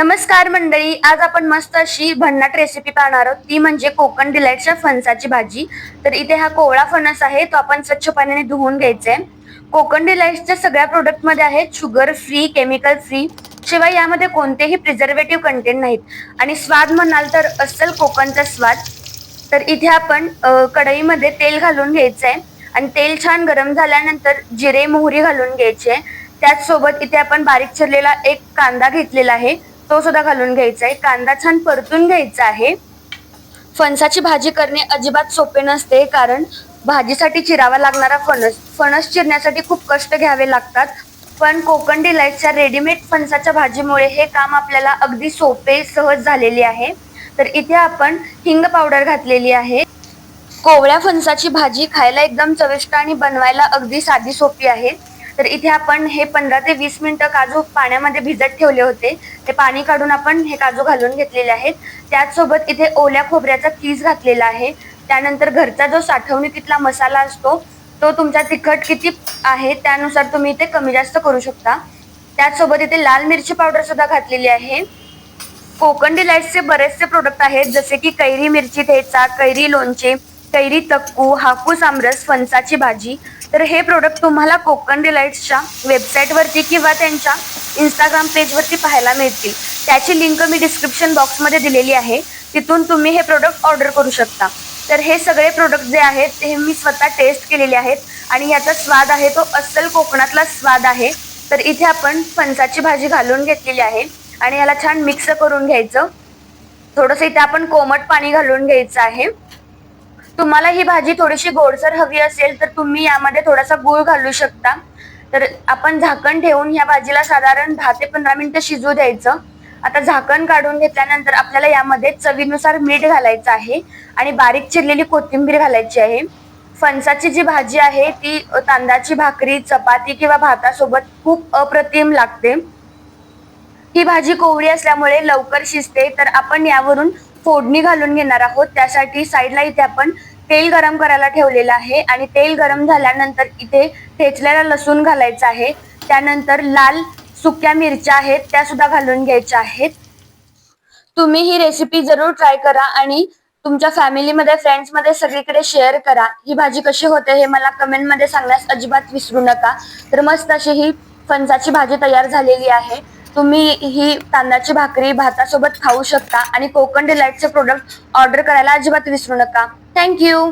नमस्कार मंडळी आज आपण मस्त अशी भन्नाट रेसिपी पाहणार आहोत. ती म्हणजे कोकण डिलाईटच्या फणसाची भाजी. तर इथे हा कोवळा फणस आहे तो आपण स्वच्छ पाण्याने धुवून घ्यायचा आहे कोकण डिलाईट्सच्या सगळ्या प्रोडक्टमध्ये आहेत शुगर फ्री केमिकल फ्री शिवाय यामध्ये कोणतेही प्रिझर्वेटिव्ह कंटेंट नाहीत. आणि स्वाद म्हणाल तर अस्सल कोकणचा स्वाद. तर इथे आपण कढईमध्ये तेल घालून घ्यायचं आहे आणि तेल छान गरम झाल्यानंतर जिरे मोहरी घालून घ्यायचे. त्याचसोबत इथे आपण बारीक चिरलेला एक कांदा घेतलेला आहे. तो सुद्धा घालून घ्यायचा आहे. कांदा छान परतून घ्यायचा आहे. फणसाची भाजी करणे अजिबात सोपे नसते कारण भाजीसाठी चिरावा लागणारा फणस फणस चिरण्यासाठी खूप कष्ट घ्यावे लागतात. पण कोकण डिलाईटच्या रेडीमेड फणसाच्या भाजीमुळे हे काम आपल्याला अगदी सोपे सहज झालेले आहे. तर इथे आपण हिंग पावडर घातलेली आहे. कोवळ्या फणसाची भाजी खायला एकदम चविष्ट आणि बनवायला अगदी साधी सोपी आहे. तर इथे आपण हे पंधरा ते वीस मिनिटं काजू पाण्यामध्ये भिजत ठेवले होते. ते पाणी काढून आपण हे काजू घालून घेतलेले आहेत. त्याचसोबत इथे ओल्या खोबऱ्याचा कीस घातलेला आहे. त्यानंतर घरचा जो साठवणुकीतला मसाला असतो तो तुमचा तिखट किती आहे त्यानुसार तुम्ही इथे कमी जास्त करू शकता. त्याचसोबत इथे लाल मिरची पावडर सुद्धा घातलेली आहे. कोकण डिलाईट्सचे बरेचसे प्रोडक्ट आहेत जसे की कैरी मिरची ठेचा कैरी लोणचे कैरी तक्कू हापूस आमरस फणसाची भाजी. तर हे प्रोडक्ट तुम्हाला कोकण डिलाईट्सच्या वेबसाईटवरती किंवा त्यांच्या इंस्टाग्राम पेजवरती पाहायला मिळतील. त्याची लिंक मी डिस्क्रिप्शन बॉक्समध्ये दिलेली आहे. तिथून तुम्ही हे प्रोडक्ट ऑर्डर करू शकता. तर हे सगळे प्रोडक्ट जे आहेत हे मी स्वतः टेस्ट केलेले आहेत आणि याचा स्वाद आहे तो अस्सल कोकणातला स्वाद आहे. तर इथे आपण फणसाची भाजी घालून घेतलेली आहे आणि याला छान मिक्स करून घ्यायचं. थोडंसं इथे आपण कोमट पाणी घालून घ्यायचं आहे. तुम्हाला ही भाजी थोडीशी गोडसर हवी असेल तर तुम्ही यामध्ये थोडासा गूळ घालू शकता. तर आपण झाकण ठेवून ह्या भाजीला साधारण दहा ते पंधरा मिनिटं शिजू द्यायचं. आता झाकण काढून घेतल्यानंतर आपल्याला यामध्ये चवीनुसार मीठ घालायचं आहे आणि बारीक चिरलेली कोथिंबीर घालायची आहे. फणसाची जी भाजी आहे ती तांदळाची भाकरी चपाती किंवा भातासोबत खूप अप्रतिम लागते. ही भाजी कोवळी असल्यामुळे लवकर शिजते तर आपण यावरून फोडणी घालून घेणार आहोत. त्यासाठी साईडला इथे आपण तेल गरम करायला ठेवलेलं आहे. आणि तेल गरम झाल्यानंतर इथे ठेचलेला लसूण घालायचा आहे. त्यानंतर लाल सुक्या मिरच्या आहेत. त्या सुद्धा घालून घ्यायच्या आहेत. तुम्ही ही रेसिपी जरूर ट्राय करा आणि तुमच्या फॅमिलीमध्ये फ्रेंड्समध्ये सगळीकडे शेअर करा. ही भाजी कशी होते हे मला कमेंटमध्ये सांगण्यास अजिबात विसरू नका. तर मस्त अशी ही फणसाची भाजी तयार झालेली आहे. तुम्ही ही तांदळाची भाकरी भातासोबत खाऊ शकता आणि कोकण डिलाईटचे प्रोडक्ट ऑर्डर करायला अजिबात विसरू नका. थँक्यू